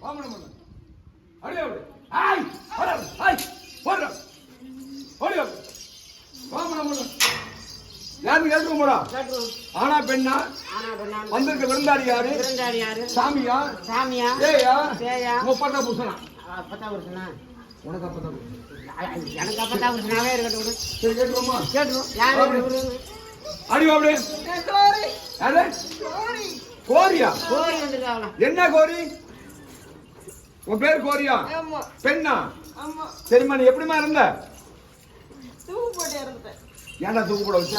வாமனம் பண்ணு அடியே அப்படி ஆய் வர ஆய் போடுற ஓடி வாமனம் பண்ணு கேட்க போறா. ஆனா பெண்ணா ஆனா பெண்ணா? வந்திருக்க விருந்தாடி யாரு? சாமியா சாமியா? ஏயா பேயா? முப்பட்டா புருஷனா அப்பதான் புருஷனா? உனக்கு அப்பதான் புருஷன். அ- அ- எனக்கு அப்பதான் புருஷனாவே இருக்கட்டும். சரி கேட்டுருவோமா கேட்டுருவோம். யாரு? அடி அப்படி யாரு கோரியா கோரி? என்ன கோரி உன் பேர் கோரியா? ஆமா. பெண்ணா? ஆமா. சரிம்மா நீ எப்படிமா இருந்த? ஏன்டா தூக்கு போட வச்ச?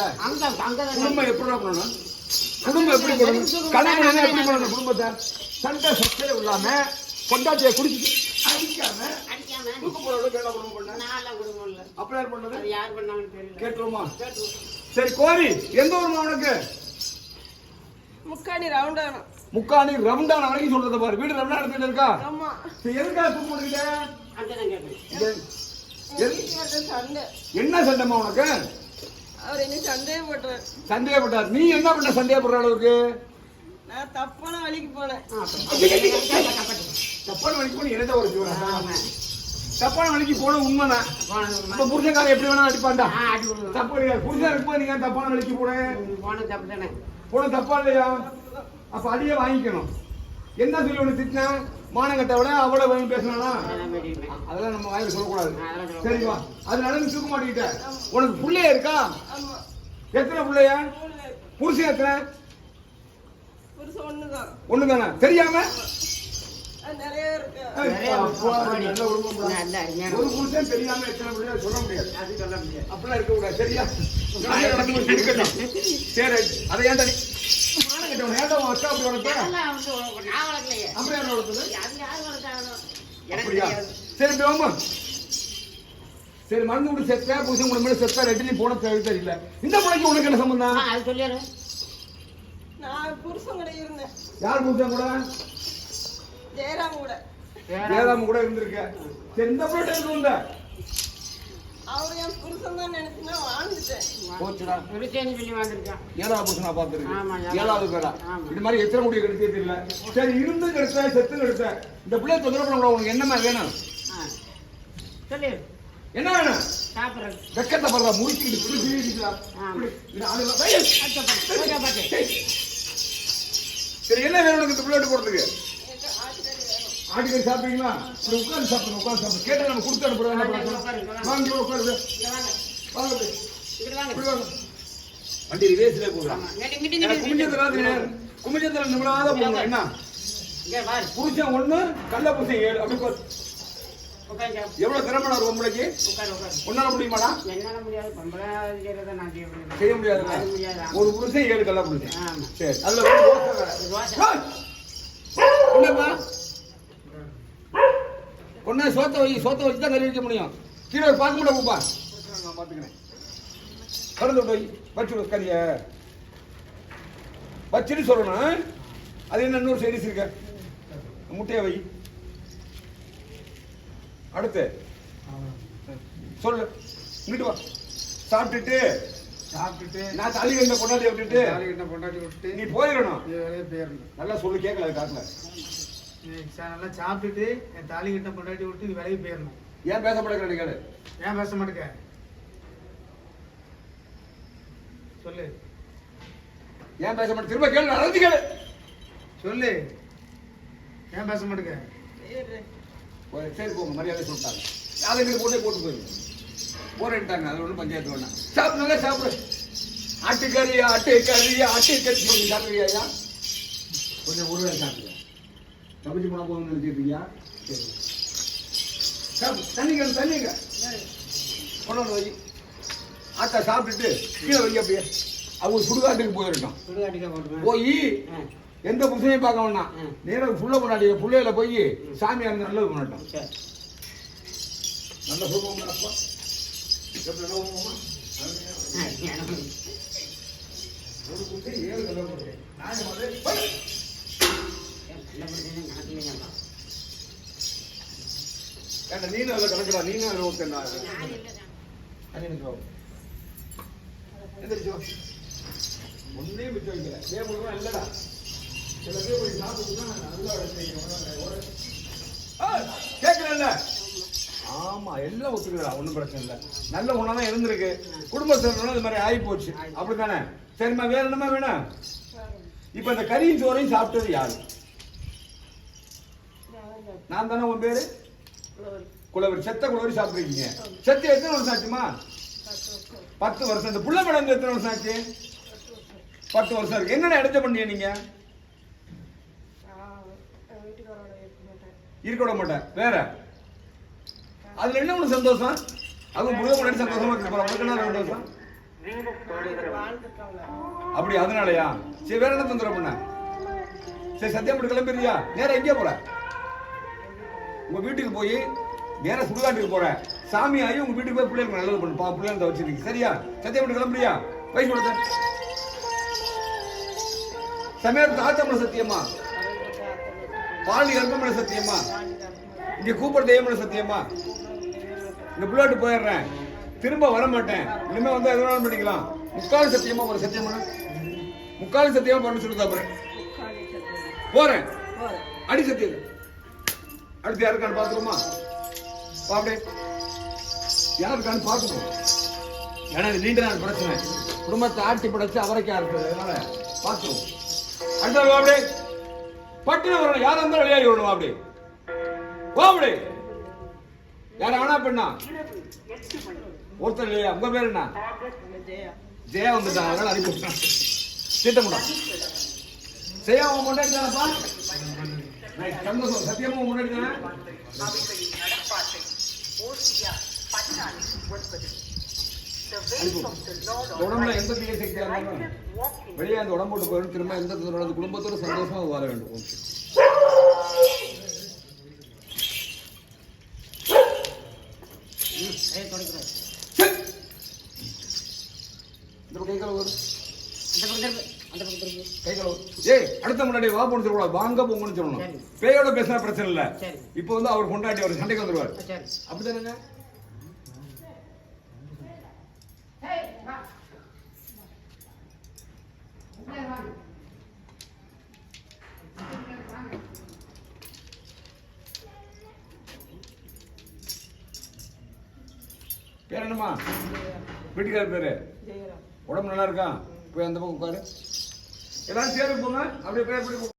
குடும்பம் எப்படி பண்ணணும் குடும்பம் எப்படி பண்ணணும் கல்யாணம் எப்படி பண்ணணும் குடும்பத்தை? சண்டை சச்சரவு இல்லாம கொண்டாட்டிய குடிச்சு அடிக்காம தூக்கு போட என்ன குடும்பம் பண்ண. அப்படி யார் பண்ணது? யார் பண்ணாங்கன்னு கேட்டுருவோம். சரி கோரி எந்த ஊர்மா உனக்கு? முக்காடி ரவுண்டானா முக்காணி ரவுண்டான வரைக்கும் சொல்றத பாரு. வீடு ரவுண்டா இடத்துல இருக்கா? எதுக்காக தூக்கு போட்டுக்கிட்ட என்ன சண்டைமா உனக்கு? அவர் என்ன போட்டுறாரு சந்தேகப்பட்டார் நீ என்ன பண்ண சந்தேகப்படுற அளவுக்கு? நான் தப்பான வழிக்கு போனேன். தப்பான வழிக்கு போன என்னத ஒரு. தப்பான வழிக்கு போன உண்மைதான் இப்ப புருஷன்காரன் எப்படி வேணா அடிப்பான்டா. ஆ, அடி விடுவோம். தப்பு புருஷன் இருக்கும்போது நீங்க தப்பான வழிக்கு போன? போனது தப்பு தானே. போன தப்பா இல்லையா? அப்ப அடியே வாங்கிக்கணும். என்ன சொல்லி ஒண்ணு திட்டினேன் மானங்கட்ட விட அவளை வாங்கி பேசினா அதெல்லாம் நம்ம வாயில சொல்லக்கூடாது. சரிவா அதனால நீ தூக்க மாட்டிக்கிட்ட. உனக்கு புள்ளைய இருக்கா? எத்தனை புள்ளைய. புருஷன் எத்தனை? ஒண்ணு தானே தெரியாம ஒரு புருஷன் தெரியாம எத்தனை பிள்ளைய சொல்ல முடியாது. அப்படிலாம் இருக்க கூடாது சரியா சரி அதை ஏன்டா அக்கா அப்படி வளர்த்த நான் வளர்க்கலையே. யார் வளர்த்தது அது யார் வளர்த்தாங்களோ? எனக்கு அப்படியா தெரியாது. சரி வாம்மா. சரி மருந்து விட்டு செத்தா புருஷன் கூட மேல செத்தா ரெண்டு நீ போன தேவை தெரியல இந்த பிள்ளைக்கு உனக்கு என்ன ஆ, சம்பந்தம் அது சொல்லிடு. நான் புருஷன் கூட இருந்தேன் யார் புருஷன் கூட ஜெயராம் கூட வேதாம கூட இருந்திருக்க சரி இந்த பிள்ளை வந்த அவர் என் புருஷன் தான் வாழ்ந்துட்டேன். போச்சுடா. விருச்சேன்னு சொல்லி வந்திருக்கான். ஏழாவது புருஷனா பார்த்துருக்கு ஆமா, ஏழாவது. இது மாதிரி எத்தனை முடிய கிடைச்சே தெரியல. சரி இருந்து கிடைச்ச செத்து கிடைச்ச இந்த பிள்ளைய தொந்தரவு பண்ண உனக்கு என்னமா வேணும்? ஆ. சொல்லு. என்ன வேணும். வெக்கத்தை படுறா முடிச்சுக்கிட்டு. சரி என்ன வேணும் உனக்கு இந்த பிள்ளையோட போறதுக்கு? எனக்கு ஆட்டுக்கறி சாப்பிடுவீங்களா? இப்படி உட்கார்ந்து சாப்பிடுங்க உட்கார்ந்து சாப்பிடுங்க. கேட்டா நம்ம கொடுத்து அனுப்புறோம். என்ன உட்காருங்க, வாங்க. இங்க வாங்க. இப்படி. வண்டி ரிவேஸ்ல போகலாம் ஆமா. இங்கிட்டு, இங்கிட்டு, இங்கிட்டு. குமிஞ்சந்திரா குமிஞ்சந்திரா நிமிடாத போகணும் என்ன. புருஷன் ஒண்ணு கள்ள புருஷன் ஏழு. அப்படி. எவ்வளவு திறமைடா ஒரு பொம்பளைக்கு. ஒன்னால முடியுமாடா? என்னால முடியாது. பொம்பளை செய்யறதை நான் செய்ய முடியாது. ஒரு புருஷன் ஏழு கள்ள புருஷன். சரி அதுல ஒன்னா சோத்த வை சோத்த வச்சு தான் கறி வைக்க முடியும். கீழே பார்க்க முடியாது போப்பா நான் பார்த்துக்கிறேன் திறந்து போய் வச்சு கறிய வச்சுன்னு சொல்லணும். அது என்ன இன்னொரு சைடிஸ் இருக்க? முட்டையை வை. அடுத்து. சொல்லு. இங்கிட்டு வா. சாப்பிட்டுட்டு. சாப்பிட்டுட்டு. நான் தாலி கண்ட கொண்டாடி விட்டுட்டு. தாலிகிட்ட பொண்டாட்டி விட்டுட்டு. நீ போயிடணும். நல்லா சொல்லு கேட்கல காட்டுல. நல்லா சாப்பிட்டுட்டு என் தாலிகிட்ட பொண்டாட்டி விட்டு இது வேலைக்கு போயிடணும். ஏன் பேச மாட்டேங்கிற கேளு. ஏன் பேச மாட்டேங்க? சொல்லு. ஏன் பேச மாட்டேன் திரும்ப கேளு நடந்து கேளு. சொல்லு. ஏன் பேச மாட்டேங்க? ஒரு சரி போங்க மரியாதை சொல்லிட்டாங்க. அதை எங்களுக்கு போட்டே போட்டு போயிருங்க போறேன்ட்டாங்க அது ஒன்றும் பஞ்சாயத்து வேணாம். சாப்பிடு நல்லா சாப்பிடு. ஆட்டுக்கறி ஆட்டுக்கறி ஆட்டுக்கறி. நீங்க ஐயா? கொஞ்சம் ஒரு வேளை தப்பிச்சு போனா போதும்னு நினைச்சிருக்கீங்க சரி. தண்ணிங்க தண்ணிங்க கொண்டு வை. ஆட்டா சாப்பிட்டுட்டு கீழே வை அப்படியே. அவங்க சுடுகாட்டுக்கு போயிருக்கோம் சுடுகாட்டுக்கே. போய் எந்த புருஷனையும் பார்க்க வேணாம். ம். நேரா புள்ள கொண்டாடி புள்ளையில போய் சாமியார் நல்லது பண்ணட்டும். நல்ல சுகமா அப்பா. எப்படி நல்லா நீனும் அதில் கணக்குடா. நீனும் அதில் வா. எந்திரிச்சு. ஒண்ணையும் மிச்சம் வைக்கல. போலதான் இல்லடா. சில பேர் போய் சாப்பிட்டுட்டு தான் நல்லா. இல்ல ஆமா எல்லாம் ஒத்துக்கிறா ஒண்ணும் பிரச்சனை இல்ல. நல்ல உணவா இருந்திருக்கு. குடும்ப சூழ்நிலை இது மாதிரி ஆகி போச்சு அப்படித்தானே? சரிம்மா வேற என்னமா வேணும்? இப்ப இந்த கறியும் சோறையும் சாப்பிட்டது யாரு? நான் தானே உன் பேரு? குளவர் செத்த குளவரி சாப்பிட்டுருக்கீங்க. செத்து எத்தனை வருஷம் ஆச்சுமா? பத்து வருஷம். இந்த புள்ள மடங்கு எத்தனை வருஷம் ஆச்சு? பத்து வருஷம் இருக்கு. என்னென்ன இடத்த பண்ணீங்க நீங்க? இருக்க விட மாட்டேன். வேற? அதுல என்ன ஒண்ணு சந்தோஷம்? அது முருக முன்னாடி சந்தோஷமா இருக்கு உனக்கு என்ன சந்தோஷம்? அப்படி அதனாலயா? சரி வேற என்ன தொந்தரவு பண்ண? சரி சத்தியம் கிளம்பிடுறியா? நேரா எங்கே போற. உங்க வீட்டுக்கு போய் நேரா சுடுகாட்டுக்கு போற சாமி ஆகி உங்க வீட்டுக்கு போய் பிள்ளைங்களுக்கு நல்லது பண்ணு பா பிள்ளைங்க வச்சிருக்கீங்க சரியா? சத்தியம் பண்ணி கிளம்புறியா? வயசு கொடுத்த சமயத்து ஆத்தமன சத்தியமா? பாலி கர்ப்பமன சத்தியமா? இங்க கூப்பிட தெய்வமன சத்தியமா? இந்த புள்ளாட்டு போயிடுறேன். திரும்ப வர மாட்டேன் இனிமே வந்து எது வேணாலும் பண்ணிக்கலாம் முக்கால் சத்தியமா ஒரு சத்தியமான முக்கால் சத்தியமா பண்ண சொல்லி போறேன். போறேன். அடி சத்தியம் அடுத்து யாருக்கான்னு பார்த்துருமா? பாப்பே. யாருக்கான்னு பார்க்கணும். ஏன்னா இது நீண்ட நாள் பிரச்சனை. குடும்பத்தை ஆட்டி படைச்சு அவரைக்கா இருக்குது அதனால பாத்துருவோம் அடுத்த வாப்படே பட்டுன வரணும் யாரா இருந்தாலும் வெளியாகி விடணும் அப்படி வாப்படே யார் ஆனா பெண்ணா? ஒருத்தர் இல்லையா? உங்க பேர் என்ன? ஜெயா ஜெயா வந்துட்டாங்க அதனால அனுப்பி விட்டான் திட்டமுடா ஜெயா உன் முன்னாடி சந்தோஷம் சத்தியமா முன்னாடி அவைகளின் நடப்பாட்டை ஓசியா பண்ணால் ஒன்பது உடம்புல எந்த தீய சக்தியா இருந்தாலும் வெளியே அந்த உடம்பு விட்டு போயிடும். திரும்ப எந்த குடும்பத்தோட சந்தோஷமா வர வேண்டும். ஓகே இந்த பக்கம் கை கழுவு ஏய் அடுத்த முன்னாடி வா போன்னு சொல்லக்கூடாது. வாங்க போங்கன்னு சொல்லணும். சரி. பேயோட பேசினா பிரச்சனை இல்ல. சரி. இப்போ வந்து அவர் கொண்டாடி அவர் சண்டைக்கு வந்துருவார். சரி. அப்படிதானங்க பேர் என்னம்மா? வீட்டுக்கார பேரு? ஜெயராம். உடம்பு நல்லா இருக்கா? போய் அந்த பக்கம் உட்காரு. எல்லாரும் சேர்ந்து போங்க அப்படியே போய் பண்ணி